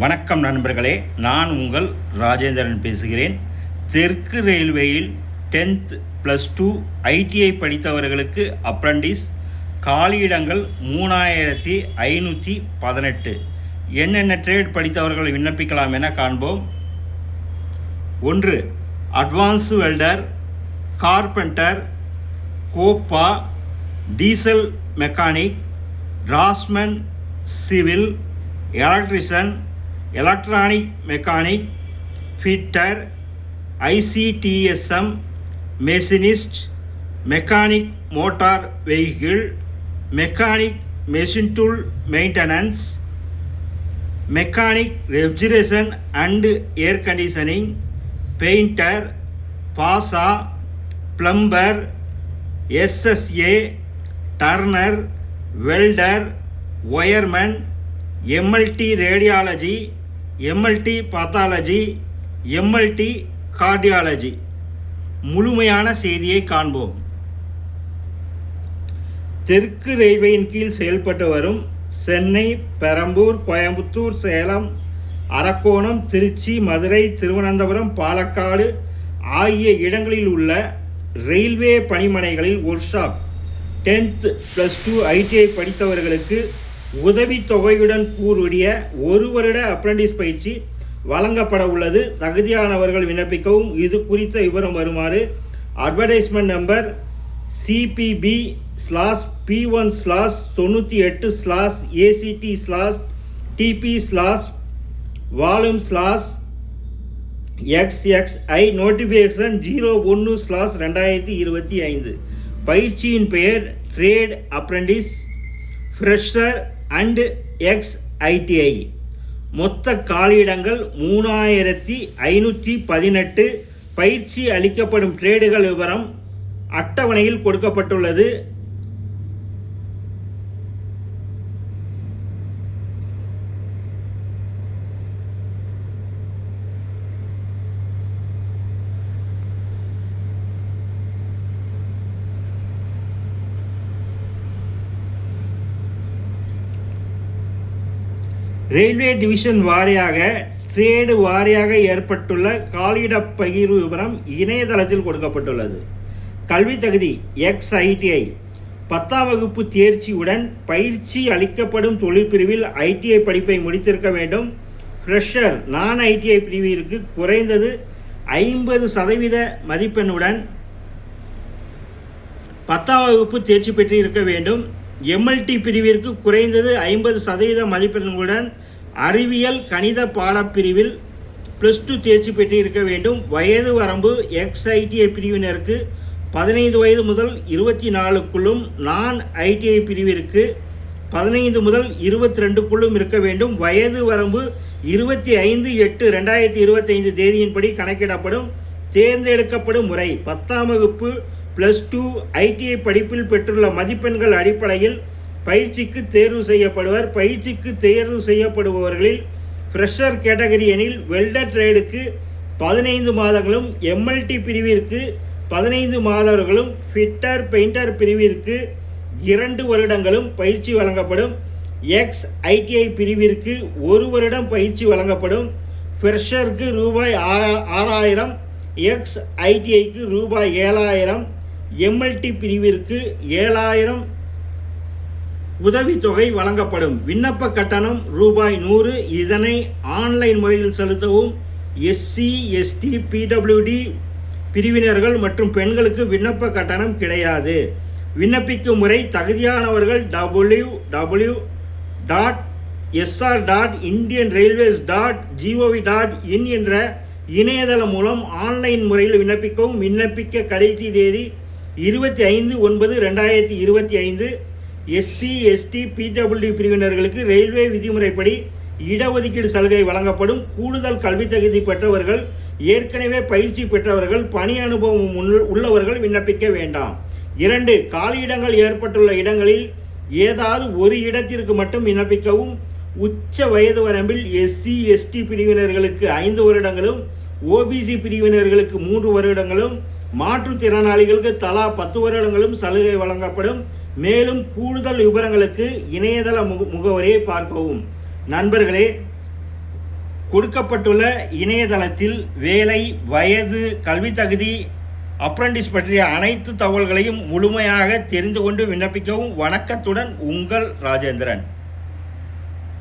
வணக்கம் நண்பர்களே நான் உங்கள் ராஜேந்திரன் பேசுகிறேன். தெற்கு ரயில்வேயில் டென்த் ப்ளஸ் டூ ஐடிஐ படித்தவர்களுக்கு அப்ரண்டிஸ் காலியிடங்கள் மூணாயிரத்தி ஐநூற்றி பதினெட்டு. என்னென்ன ட்ரேட் படித்தவர்கள் விண்ணப்பிக்கலாம் என காண்போம். ஒன்று advance welder carpenter COPA diesel mechanic draughtsman civil electrician electronic mechanic fitter ICTSM machinist mechanic motor vehicle mechanic machine tool maintenance mechanic refrigeration and air conditioning painter PASAA plumber SSA turner welder wireman MLT radiology MLT pathology MLT cardiology முழுமையான செய்தியை காண்போம். தெற்கு ரயில்வேயின் கீழ் செயல்பட்டு வரும் சென்னை பெரம்பூர் கோயம்புத்தூர் சேலம் அரக்கோணம் திருச்சி மதுரை திருவனந்தபுரம் பாலக்காடு ஆகிய இடங்களில் உள்ள railway பணிமனைகளில் workshop tenth plus two ITI படித்தவர்களுக்கு உதவித்தொகையுடன் கூடிய ஒரு வருட அப்ரண்டிஸ் பயிற்சி வழங்கப்பட உள்ளது. தகுதியானவர்கள் விண்ணப்பிக்கவும். இது குறித்த விவரம் வருமாறு advertisement number CPP slash P one slash தொண்ணூற்றி எட்டு slash ACT slash DP slash volume slash XXI notification zero ஒன்று ஸ்லாஸ் ரெண்டாயிரத்தி இருபத்தி ஐந்து பயிற்சியின் பெயர் trade apprentice fresher and ex ITI மொத்த காலியிடங்கள் மூணாயிரத்தி ஐநூற்றி பதினெட்டு. பயிற்சி அளிக்கப்படும் ட்ரேடுகள் விவரம் அட்டவணையில் கொடுக்கப்பட்டுள்ளது. ரயில்வே டிவிஷன் வாரியாக ட்ரேடு வாரியாக ஏற்பட்டுள்ள காலியிட பகிர்வு விவரம் இணையதளத்தில் கொடுக்கப்பட்டுள்ளது. கல்வி தகுதி எக்ஸ் ஐடிஐ பத்தாம் வகுப்பு தேர்ச்சியுடன் பயிற்சி அளிக்கப்படும் தொழிற்பிரிவில் ஐடிஐ படிப்பை முடித்திருக்க வேண்டும். ஃப்ரெஷர் நான் ஐடிஐ பிரிவிற்கு குறைந்தது ஐம்பது சதவீத மதிப்பெண்ணுடன் பத்தாம் வகுப்பு தேர்ச்சி பெற்று இருக்க வேண்டும். எம்எல்டி பிரிவிற்கு குறைந்தது ஐம்பது சதவீத மதிப்பெண்களுடன் அறிவியல் கணித பாடப்பிரிவில் ப்ளஸ் டூ தேர்ச்சி பெற்று இருக்க வேண்டும். வயது வரம்பு எக்ஸ்ஐடிஐ பிரிவினருக்கு பதினைந்து வயது முதல் இருபத்தி நாலுக்குள்ளும் நான் ஐடிஐ பிரிவிற்கு பதினைந்து முதல் இருபத்தி ரெண்டுக்குள்ளும் இருக்க வேண்டும். வயது வரம்பு இருபத்தி ஐந்து எட்டு ரெண்டாயிரத்தி இருபத்தைந்து தேதியின்படி கணக்கிடப்படும். தேர்ந்தெடுக்கப்படும் முறை பத்தாம் வகுப்பு ப்ளஸ் டூ ஐடிஐ படிப்பில் பெற்றுள்ள மதிப்பெண்கள் அடிப்படையில் பயிற்சிக்கு தேர்வு செய்யப்படுவர். பயிற்சிக்கு தேர்வு செய்யப்படுபவர்களில் ஃப்ரெஷர் கேட்டகரி எனில் வெல்டர் ட்ரேடுக்கு பதினைந்து மாதங்களும் எம்எல்டி பிரிவிற்கு பதினைந்து மாதவர்களும் ஃபிட்டர் பெயிண்டர் பிரிவிற்கு இரண்டு வருடங்களும் பயிற்சி வழங்கப்படும். எக்ஸ் ஐடிஐ பிரிவிற்கு ஒரு வருடம் பயிற்சி வழங்கப்படும். ஃப்ரெஷருக்கு ரூபாய் ஆ- ஆறாயிரம் எக்ஸ் ஐடிஐக்கு ரூபாய் ஏழாயிரம் எம்எல்டி பிரிவிற்கு ஏழாயிரம் உதவித்தொகை வழங்கப்படும். விண்ணப்ப கட்டணம் ரூபாய் நூறு. இதனை ஆன்லைன் முறையில் செலுத்தவும் எஸ்சி எஸ்டி பிடபிள்யூடி பிரிவினர்கள் மற்றும் பெண்களுக்கு விண்ணப்ப கட்டணம் கிடையாது. விண்ணப்பிக்கும் முறை தகுதியானவர்கள் W W dot SR dot Indian railways dot GOV dot in என்ற இணையதளம் மூலம் ஆன்லைன் முறையில் விண்ணப்பிக்கவும். விண்ணப்பிக்க கடைசி தேதி இருபத்தி ஐந்து ஒன்பது ரெண்டாயிரத்தி இருபத்தி ஐந்து எஸ்சி எஸ்டி பிடபிள்யூ பிரிவினர்களுக்கு ரயில்வே விதிமுறைப்படி இடஒதுக்கீடு சலுகை வழங்கப்படும். கூடுதல் கல்வி தகுதி பெற்றவர்கள் ஏற்கனவே பயிற்சி பெற்றவர்கள் பணி அனுபவம் உள்ளவர்கள் விண்ணப்பிக்க வேண்டாம். இரண்டு காலியிடங்கள் ஏற்பட்டுள்ள இடங்களில் ஏதாவது ஒரு இடத்திற்கு மட்டும் விண்ணப்பிக்கவும். உச்ச வயது வரம்பில் எஸ்சி எஸ்டி பிரிவினர்களுக்கு ஐந்து வருடங்களும் ஓபிசி பிரிவினர்களுக்கு மூன்று வருடங்களும் மாற்றுத்திறனாளிகளுக்கு தலா பத்து வருடங்களும் சலுகை வழங்கப்படும். மேலும் கூடுதல் விவரங்களுக்கு இணையதள முக முகவரியை பார்க்கவும். நண்பர்களே கொடுக்கப்பட்டுள்ள இணையதளத்தில் வேலை வயது கல்வி தகுதி அப்ரண்டிஸ் பற்றிய அனைத்து தகவல்களையும் முழுமையாக தெரிந்து கொண்டு விண்ணப்பிக்கவும் வணக்கத்துடன் உங்கள் ராஜேந்திரன்.